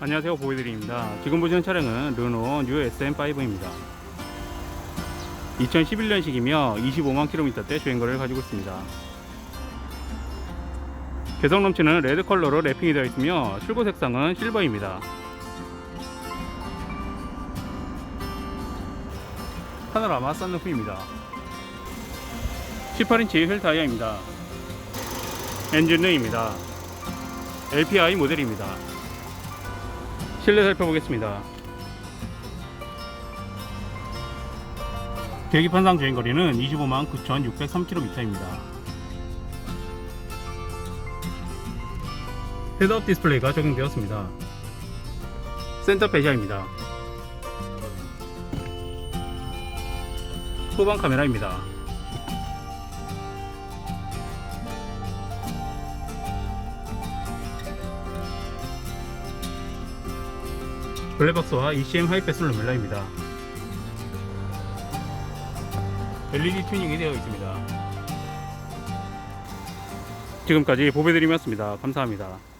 안녕하세요 보이드림입니다. 지금 보시는 차량은 르노 뉴 SM5입니다. 2011년식이며 25만 킬로미터대 주행거리를 가지고 있습니다. 개성 넘치는 레드 컬러로 랩핑이 되어 있으며 출고 색상은 실버입니다. 파노라마 썬루프입니다. 18인치 휠 타이어입니다. 엔진능입니다. LPI 모델입니다 실내 살펴보겠습니다. 계기판상 주행거리는 25만 9,603km입니다. 헤드업 디스플레이가 적용되었습니다. 센터 배시아입니다. 후방 카메라입니다. 블랙박스와 ECM 하이패스 루멜라입니다. LED 튜닝이 되어 있습니다. 지금까지 보배드림이었습니다. 감사합니다.